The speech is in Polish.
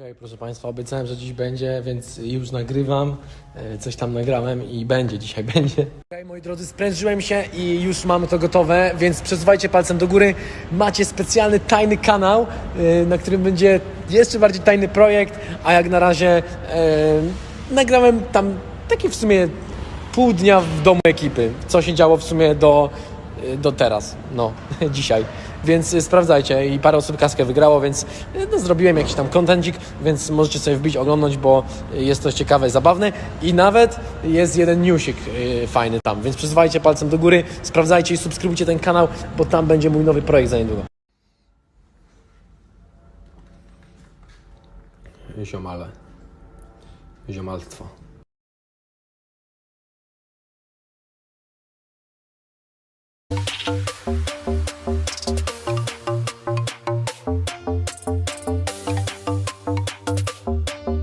Okej, proszę Państwa, obiecałem, że dziś będzie, więc już nagrywam. E, Coś tam nagrałem i będzie, dzisiaj będzie. Okej, moi drodzy, sprężyłem się i już mamy to gotowe, więc przesuwajcie palcem do góry. Macie specjalny, tajny kanał, e, na którym będzie jeszcze bardziej tajny projekt, a jak na razie e, nagrałem tam taki w sumie pół dnia w domu ekipy, co się działo w sumie do, do teraz, no, dzisiaj. Więc y, sprawdzajcie i parę osób kaskę wygrało, więc y, no, zrobiłem jakiś tam kontencik, więc możecie sobie wbić, oglądnąć, bo y, jest to ciekawe, zabawne i nawet jest jeden newsik y, fajny tam, więc przesuwajcie palcem do góry, sprawdzajcie i subskrybujcie ten kanał, bo tam będzie mój nowy projekt za niedługo. Ziomale. Ziomalstwo.